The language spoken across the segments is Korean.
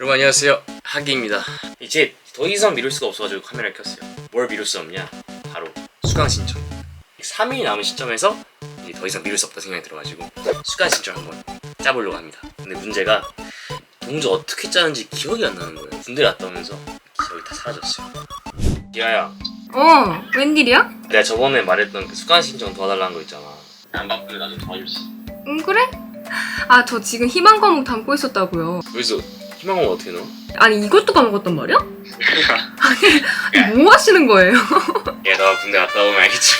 여러분 안녕하세요. 하기입니다. 이제 더 이상 미룰 수가 없어가지고 카메라를 켰어요. 뭘 미룰 수 없냐? 바로 수강 신청. 3일 남은 시점에서 이제 더 이상 미룰 수 없다 생각이 들어가지고 수강 신청 한번 짜보려고 합니다. 근데 문제가 동조 어떻게 짜는지 기억이 안 나는 거예요. 군대 갔다 오면서 기억이 다 사라졌어요. 기아야. 어, 웬일이야? 내가 저번에 말했던 그 수강 신청 도와달라는 거 있잖아. 안 바쁘게 나좀 도와줄 수 있어 응, 그래? 아, 저 지금 희망 과목 담고 있었다고요. 그래서 희망은 어떻게 넣어? 아니, 이것도 까먹었단 말이야? 아니, 뭐 하시는 거예요? 야, 너 군대 갔다 오면 알겠지.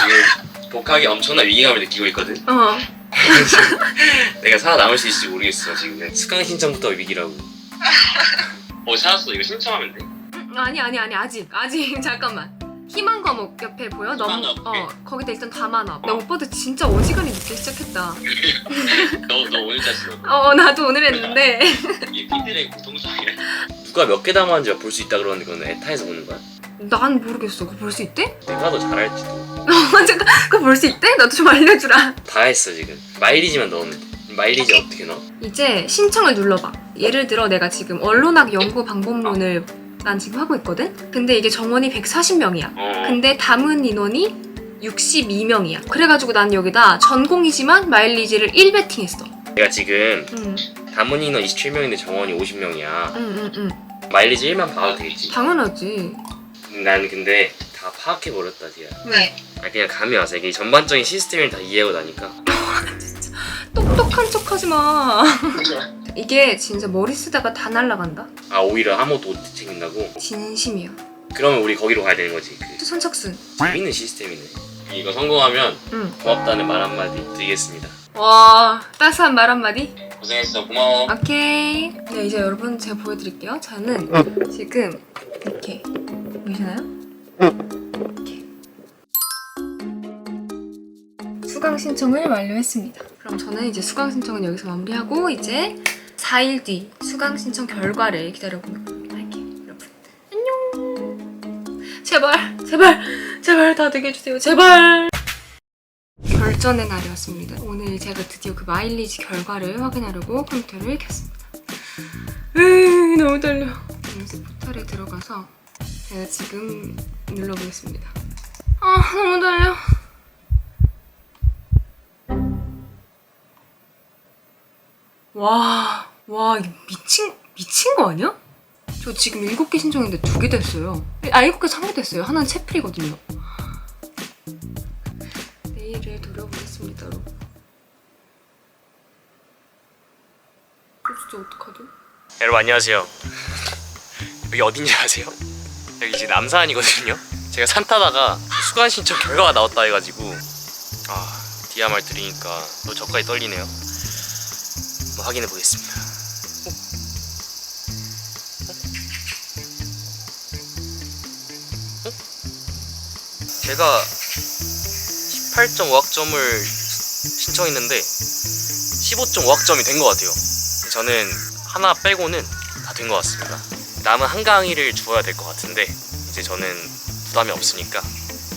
지금 복학이 엄청난 위기감을 느끼고 있거든. 어. 내가 살아남을 수 있을지 모르겠어. 지금 수강 신청부터 위기라고. 어, 찾았어. 이거 신청하면 돼. 음, 아니, 아니, 아니, 아직. 아직. 잠깐만. 희망 과목 옆에 보여? 너무, 희망 과목. 어, 거기다 일단 담아놔. 나 오빠도 진짜 어지간히 늦게 시작했다. 너, 너 오늘 짰어. 어, 나도 오늘 했는데. 이게 피드의 고통스럽게. 누가 몇 개 담았는지 볼 수 있다 그러는데 그건 에타에서 보는 거야? 난 모르겠어. 그거 볼 수 있대? 내가 더 잘할지도. 어, 잠깐. 그거 볼 수 있대? 나도 좀 알려주라. 다 했어 지금. 마일리지만 넣으면 돼. 마일리지 어떻게 넣어? 이제 신청을 눌러봐. 예를 들어 내가 지금 언론학 연구 방법론을 난 지금 하고 있거든? 근데 이게 정원이 140명이야. 어. 근데 담은 인원이 62명이야. 그래가지고 난 여기다 전공이지만 마일리지를 1배팅 했어. 내가 지금 응, 담은 인원 27명인데 정원이 50명이야. 응, 응, 응. 마일리지 1만 봐도 되겠지. 당연하지. 난 근데 다 파악해 버렸다 디야. 왜? 아 그냥 감이 와서 이게 전반적인 시스템을 다 이해하고 나니까 똑똑한 척 하지 마. 이게 진짜 머리 쓰다가 다 날라간다. 아 오히려 아무것도 못 챙긴다고? 진심이야. 그러면 우리 거기로 가야 되는 거지 그 선착순. 재밌는 시스템이네 이거 성공하면 응. 고맙다는 말 한마디 드리겠습니다 와, 따스한 말 한마디? 고생했어 고마워 오케이. 네, 이제 여러분 제가 보여드릴게요. 저는 지금 이렇게 보이시나요? 이렇게 수강 신청을 완료했습니다. 그럼 저는 이제 수강 신청은 여기서 마무리하고 이제 4일 뒤 수강 신청 결과를 기다려보도록 할게요. 여러분 안녕. 제발, 제발, 제발 다 되게 해주세요. 제발. 결전의 날이었습니다. 오늘 제가 드디어 그 마일리지 결과를 확인하려고 컴퓨터를 켰습니다. 으 너무 떨려. 연습 포털에 들어가서 제가 지금 눌러보겠습니다. 아 너무 떨려. 와, 와 미친 미친 거 아니야? 저 지금 일곱 개 신청했는데 두 개 됐어요. 아 일곱 개 참여됐어요. 하나는 채플이거든요. 내일을 노려보겠습니다, 여러분. 어, 진짜 어떡하죠? 여러분 안녕하세요 여기 어딘지 아세요? 여기 지금 남산이거든요 제가 산 타다가 수강 신청 결과가 나왔다 해가지고 아 디아 말 들으니까 또 저까지 떨리네요 한번 확인해 보겠습니다 제가 18.5학점을 신청했는데 15.5학점이 된 것 같아요 저는 하나 빼고는 다 된 것 같습니다. 남은 한 강의를 주어야 될 것 같은데 이제 저는 부담이 없으니까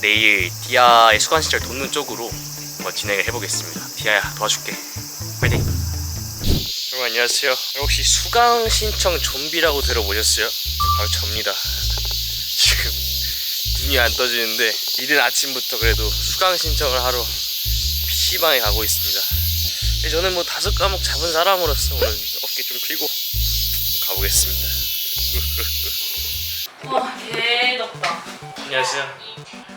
내일 디아의 수강 시절 돕는 쪽으로 한번 진행을 해보겠습니다. 디아야 도와줄게. 파이팅. 여러분 안녕하세요. 혹시 수강 신청 좀비라고 들어보셨어요? 바로 접니다. 지금 눈이 안 떠지는데 이른 아침부터 그래도 수강 신청을 하러 PC방에 가고 있습니다. 저는 뭐 다섯 과목 잡은 사람으로서 오늘 어깨 좀 펴고 가보겠습니다. 와, 개 덥다. 안녕하세요.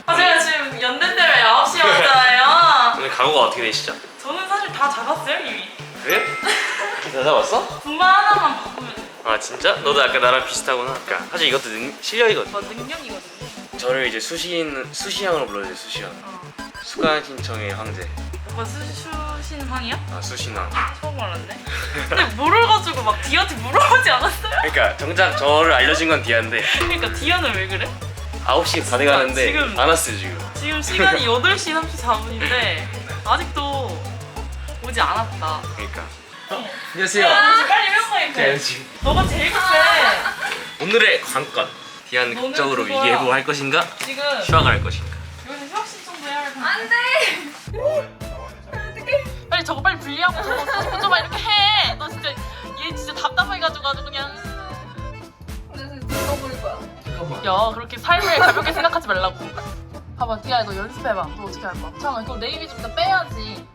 아, 제가 지금 연대대회 9시에 왔잖아요. 오늘 각오가 어떻게 되시죠? 저는 사실 다 잡았어요, 이미. 그래? 다 잡았어? 분만 하나만 바꾸면 돼. 아 진짜? 너도 약간 나랑 비슷하구나. 그러니까 사실 이것도 능, 실력이거든. 어, 능력이거든요. 저를 이제 수시인 수시형으로 불러주세요. 수시형. 어. 수강 신청의 황제. 오빠 수신 황이야? 아 수신왕. 처음 알았네. 근데 물어가지고 막 디어한테 물어보지 않았어요? 그러니까 정작 저를 알려준 건 디아인데 그러니까 디어는 왜 그래? 9시 다 돼가는데 지금- 안 왔어요 지금. 지금 시간이 8시 34분인데 아직도 오지 않았다. 그러니까. 안녕하세요. 아, 빨리 명거해 자, 지금 너가 제일 급해. 오늘의 관건. 기한 너는 극적으로 위기예보할 것인가? 지금 휴학을 할 것인가? 요새 휴학 신청도 해야 할 텐데. 안돼. 빨리 저거 빨리 분리하고 저거 다시 고쳐봐 이렇게 해. 너 진짜 얘 진짜 답답해가지고 아주 그냥. 그래서 죽어버릴 거야. 야 그렇게 삶을 가볍게 생각하지 말라고. 봐봐 디아 너 연습해봐. 너 어떻게 할 거야? 잠깐만 그럼 네이비 좀 이따 빼야지.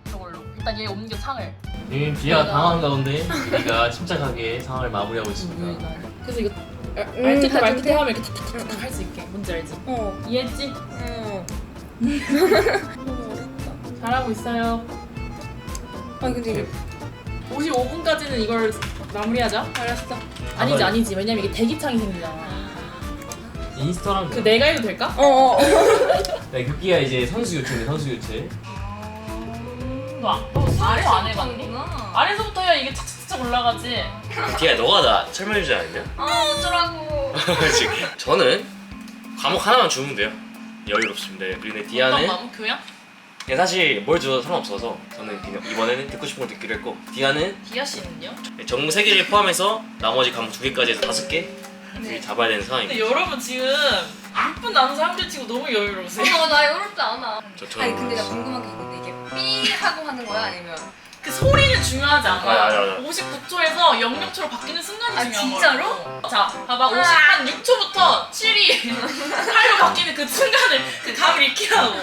일단 얘 옮겨 창을. 님 디아 당황한 가운데 우리가 침착하게 상황을 마무리하고 있습니다. 그래서 이거 음, 다 알트 돼? 탭 하면 이렇게 탁탁탁탁 할 수 있게. 뭔지 알지? 어. 이해했지? 어. 너무 어렵다. 잘하고 있어요. 아니 근데 이게 55분까지는 이걸 마무리하자. 알았어. 아니지 아, 아니지. 왜냐면 이게 대기창이 생기잖아. 인스타랑 그 내가 해도 될까? 어. 어. 어. 네, 급기야 이제 선수 교체네 선수 교체. 너, 아- 너 아래서 안 해봤니? 아래서부터 해야 이게 착착착 올라가지. 디아 너가 나 설명해 주지 않았냐? 아 어쩌라고. 지금 저는 과목 하나만 주면 돼요. 여유롭습니다. 근데 어떤 디아는 마음? 교양? 그냥 사실 뭘 줘도 상관없어서 저는 그냥 이번에는 듣고 싶은 걸 듣기로 했고 디아는 디아 씨는요? 전공 세 개를 포함해서 나머지 과목 두 개까지 해서 다섯 개 네. 잡아야 되는 근데 상황입니다. 여러분 지금 6분 남은 사람들 치고 너무 여유로우세요. 어, 나 어렵지 않아. 저, 저, 아니 근데 나 궁금한 게 있는데 하고 하는 거야 아니면? 그 소리는 중요하지 않아. 맞아, 맞아, 맞아. 59초에서 00초로 바뀌는 순간이 아, 중요한 진짜로? 거라고. 자, 봐봐. 50, 한 6초부터 7이 8로 바뀌는 그 순간을 그 감을 익히라고.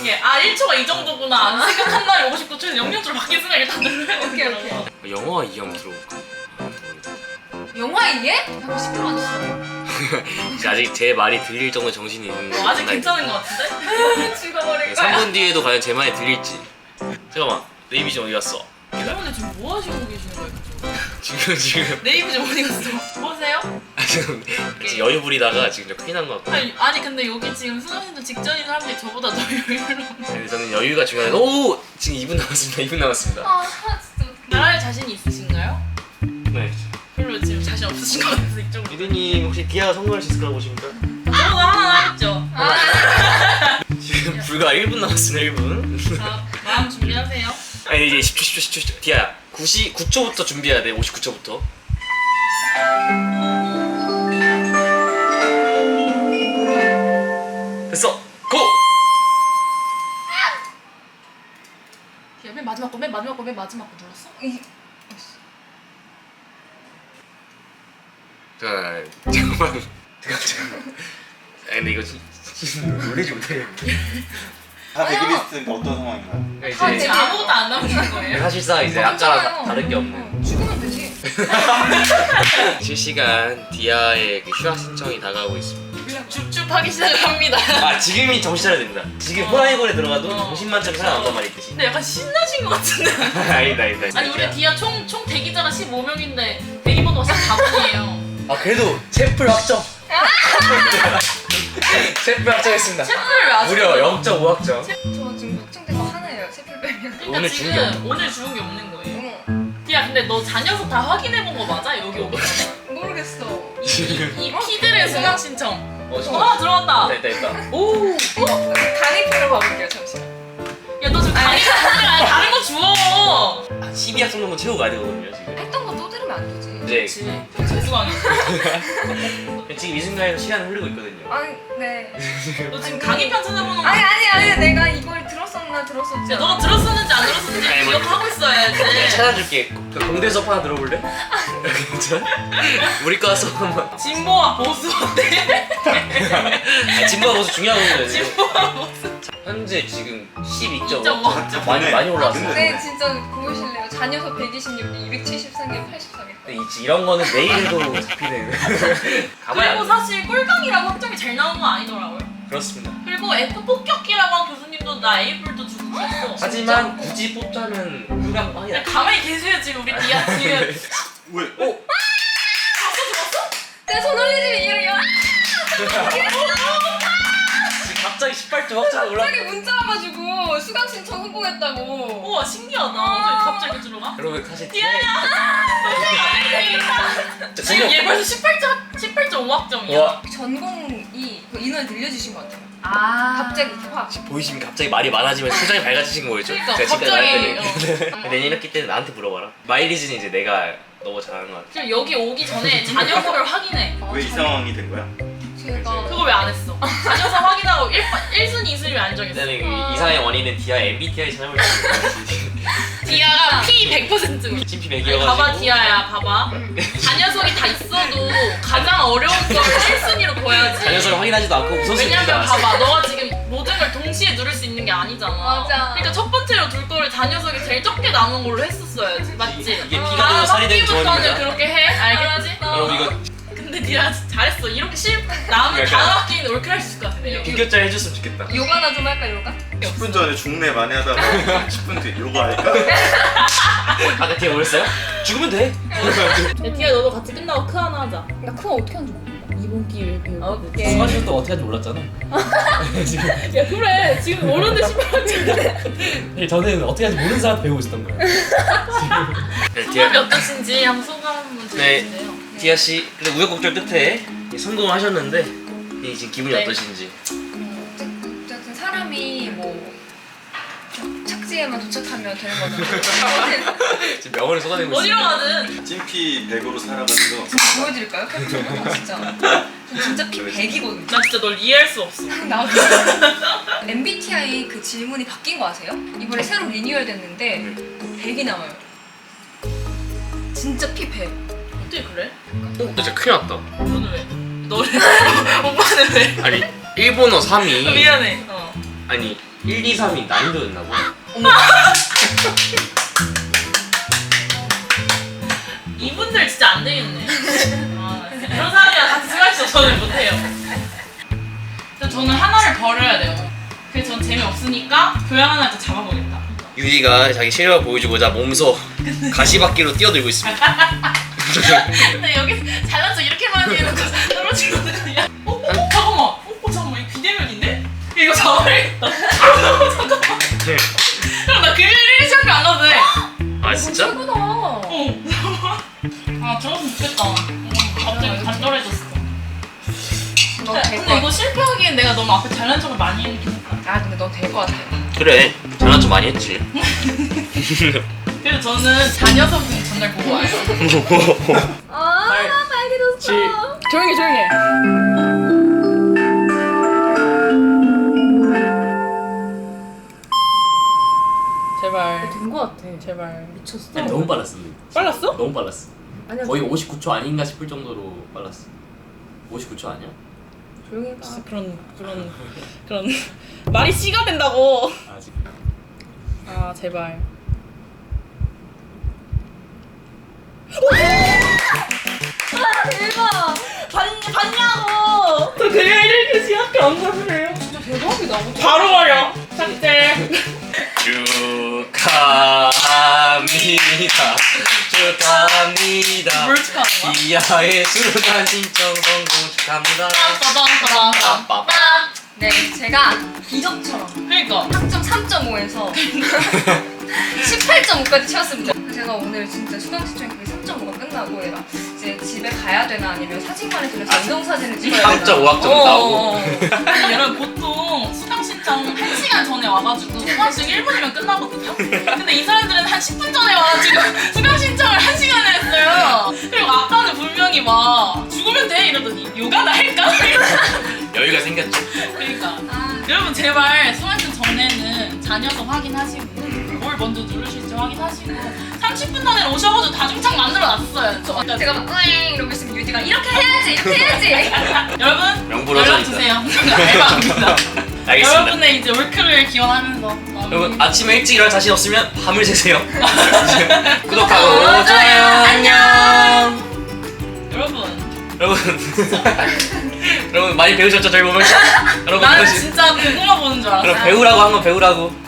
이게 아 1초가 이 정도구나 안 생각한 날에 59초에서 00초로 바뀌는 순간 일단 눌러야 오케이, 되더라고. 오케이. 이해 한번 들어볼까? 영화 이해? 하고 10분 맞았어. 이제 아직 제 말이 들릴 정도 정신이 있는 어, 아직 괜찮은 것 같은데? 죽어버릴 거야. 3분 뒤에도 과연 제 말이 들릴지. 잠깐만 네이비 좀 어디 갔어? 여러분들 지금 뭐 하시고 계시는 거예요? 지금 지금 네이브 좀 어디 갔어? 보세요? 아, 지금 지금 여유 부리다가 지금 좀 큰일 난 것 같고. 아니, 아니 근데 여기 지금 수강생도 직전인 사람들이 저보다 더 여유로워. 근데 저는 여유가 중요해서 오 지금 2분 남았습니다. 2분 남았습니다. 아 진짜. 나라에 자신 있으신가요? 네. 별로 지금 자신 없으신 것 같아서 이쪽으로. 미드님 혹시 디아가 성공할 수 있을 거라고 보십니까? 저도 하나 있죠. 지금 불과 1분 남았습니다. 1분. 자, 마음 준비하세요. 아니 이제 10초 10초 10초 10초. 디아 90 9초부터 준비해야 돼. 59초부터. 됐어. 고! 야, 맨 마지막 거, 맨 마지막 거, 맨 마지막 거 눌렀어? 이- 자 잠깐만. 잠깐만. 아 근데 이거 진- 진- 놀리지 못해. 다 데뷔리스트인데 어떤 상황인가요? 그러니까 아, 이제 지금 아무것도 안 남은 거예요? 사실상 이제 아까랑 다를 게 없는 어, 죽으면 되지. 실시간 디아의 그 휴학 신청이 다가오고 있습니다. 그냥 줍줍하기 시작합니다. 아 지금이 정신 차려야 됩니다. 지금 호라이곤에 들어가도 어. 정신만점 살아남단 말이 있듯이. 근데 약간 신나신 것 같은데? 아니다 아니다. 아니, 우리 디아 총, 총 대기자가 15명인데 대기 번호가 14번이에요. 아 그래도 챔플 확정. 챔플 확정했습니다. 챔플을 왜 아직 무려 0.5 확정. 저 지금 확정된 거 하나예요. 세필 빼면. 그러니까 오늘 지금 주는 게 없는 오늘 주는 게 없는 거예요. 어, 디아 근데 너 자녀석 다 확인해 본 거 맞아? 여기 전에? 모르겠어. 이 피들의 수강 신청. 어 전화 들어왔다. 됐다 됐다. 오. 강의표를 봐볼게요. 잠시 한 12학 정도는 채우고 가야 되거든요 지금. 했던 거 또 들으면 안 되지. 이제 그치. 재수강이. 지금 이 순간에도 시간이 흐르고 있거든요. 아니 네. 너 지금 강의편 찾아보는 거. 아니 아니 아니 내가 이걸 들었었나 들었었지. 야 너가 들었었는지 안 들었었는지 아니, 뭐- 기억하고 있어야지. 찾아줄게. 그 공대 수업 하나 들어볼래? 괜찮아? 우리 과 수업 한번. 진보와 보수 어때? 아, 진보가 벌써 중요하거든요. 지금. 진보와 보수. 현재 지금 12.5. 2.5. 많이 많이 올라왔어요. 근데 진짜 보실래요? 자녀서 126개, 273개, 84개. 근데 이- 이런 거는 내일도. 가봐야 그리고 돼. 사실 꿀강이라고 확정이 잘 나온 건 아니더라고요. 그렇습니다. 그리고 F 폭격기라고 한 교수님도 나 A뿔도 주고 그랬어. 하지만 굳이 뽑자면 훌강 빵이야. 가만히 계세요 지금 우리 디아 지금. 왜? 오! 내 손 올리지 이래요. 갑자기 18조 확장 올라. 갑자기 문자 와가지고 수강 신청 성공했다고. 우와 신기하다. 어떻게 갑자기 들어가? 여러분 사실 지금 얘 벌써 18점 18.5 학점이야. 와 전공이 그 인원을 늘려주신 것 같아요. 아 갑자기 이렇게 확. 보이시면 갑자기 말이 많아지면 표정이 밝아지신 거죠? 그러니까, 갑자기, 말했더니 내년 1학기 때는 나한테 물어봐라. 마일리지는 이제 내가 너무 잘하는 것 같아. 지금 여기 오기 전에 자녀석을 확인해. 왜 이 상황이 된 거야? 제가 그걸 왜 안 했어? 자녀석 확인하고 1, 1순위 2순위 왜안 정했어? 일단은 이 이상의 원인은 디아 MBTI 찾아볼 수 디아가 P 100%고 찜피 아니, 맥이어가지고 봐봐 디아야 봐봐 자녀석이 다 있어도 가장 어려운 걸 1순위로 둬야지 자녀서를 확인하지도 않고 우선순위가 왜냐면. 봐봐 너가 지금 모든 걸 동시에 누를 수 있는 게 아니잖아. 맞아. 그러니까 첫 번째로 둘 거를 잔여석이 제일 적게 남은 걸로 했었어야지. 맞지? 이게 아, 피가 되고 살이 되는 조언입니다. 그렇게 해. 알겠지? 여러분 이거 근데 니가 잘했어. 이렇게 실 남은 약간- 다음 학기는 올킬 할수 있을 것 같아. 비교짤 해줬으면 좋겠다. 요가나 좀 할까 요가? 10분 전에 중내 많이 하다가 10분 뒤에 요거 할까? 아까 뒤에 뭐였어요? 죽으면 돼. 야, 디아 너도 같이 끝나고 크 하나 하자. 나 그거 어떻게 하는지 모르겠다. 이번 기회에 배워. 오케이. 수강실 때 어떻게 하는지 몰랐잖아. 지금 야 그래 지금 모르는데 신발한테 저는 어떻게 하는지 모르는 사람 배우고 있었던 거예요. 네, 소감이 어떠신지 한번 소감 한번 네. 들려주세요. 디아 씨, 그래도 우여곡절 끝에 성공하셨는데 이 지금 기분이 네. 어떠신지? 어쨌든 사람이 뭐 착지에만 도착하면 되는 거잖아. 지금 명언을 쏟아내고 어디로 있습니다. 가든 찐피 100으로 살아가는 거 보여드릴까요? 캡처 진짜. 저 진짜 피 100이거든요. 나 진짜 널 이해할 수 없어. 나도 MBTI 그 질문이 바뀐 거 아세요? 이번에 새로 리뉴얼 됐는데 100이 나와요. 진짜 피 100. 어떻게 그래? 어, 진짜 큰일 났다. 너는 왜? 너는 오빠는 왜? 아니 일본어 3이 미안해. 어. 아니 1, 2, 3이 난이도였나 봐. 이분들 진짜 안 되겠네. 아, 이런 사람이랑 같이 수가 있어 저는 못해요. 근데 저는 하나를 버려야 돼요. 그래서 전 재미없으니까 교양 하나 더 잡아보겠다. 유디가 자기 실력을 보여주고자 몸소 가시밭기로 뛰어들고 있습니다. 근데 여기 잘난 척 이렇게 많이 해놓고 떨어지거든 그냥. 어? 어? 잠깐만. 어? 어 잠깐만 이거 비대면인데? 이거 잡아야겠다. 잠깐만. 그럼 나 금요일 1시학교 안 가도 돼. 아 진짜? 최고다. 어. 아 저었으면 좋겠다. 어, 갑자기 간절해졌어. 근데 같아. 이거 실패하기엔 내가 너무 앞에 잘난 척을 많이 했긴 했다. 아 근데 너될것 같아. 그래 잘난 척 많이 했지. 그래서 저는 자녀석은 전날 보고 와요. 아 빨개졌어. 조용히 조용히 해. 제발 된거 같아. 제발 미쳤어. 너무 빨랐어. 빨랐어? 너무 빨랐어. 아니야 거의 59초 아닌가 싶을 정도로 빨랐어. 59초 아니야? 조용히 해봐. 진짜 그런 그런 그런 말이 씨가 된다고. 아직. 아 제발. 대박. 봤, 봤냐고! 저 그냥 이렇게 시학교 안 가세요? 진짜 대박이다. 바로 버려! 삭제! 축하합니다. 축하합니다. 뭘 축하하는 거야? 이하의 수능한 신청 성공 축하합니다. 빠밤 빠밤 빠밤 네 제가 기적처럼 그니까 학점 3.5에서 18.5까지 채웠습니다. 제가 오늘 진짜 수강 신청 그 게 3.5가 끝나고 얘가 이제 집에 가야 되나 아니면 사진관에 들려서 인성 사진을 찍어야 되나 3.5 학점 어, 나오고. 어, 어. 아니 여러분 보통 수강 신청 1시간 전에 와가지고 수강 신청 1분이면 끝나거든요? 근데 이 사람들은 한 10분 전에 와가지고 수강 신청을 1시간을 했어요 그리고 아까는 분명히 막 죽으면 돼 이러더니 요가나 할까? 여유가 생겼죠. 그러니까 아, 여러분 제발 수강 신청 전에는 자녀석 확인하시고 뭘 먼저 누르실지 확인하시고 30분 전에 오셔가지고 다중창 만들어놨어요 저, 그러니까 제가 막 으잉 이러고 있으면 유디가 이렇게 해야지 이렇게 해야지 여러분 명불허전이다. 연락 주세요 알겠습니다. 여러분의 이제 올크를 기원하면서 여러분 아침에 일찍 일어날 자신 없으면 밤을 새세요. 구독하고 어, 좋아요 안녕. 여러분 여러분 여러분 많이 배우셨죠 저희 보면서? 여러분 나는 진짜 고구마 보는 줄 알았어 그럼 배우라고 한 건 배우라고.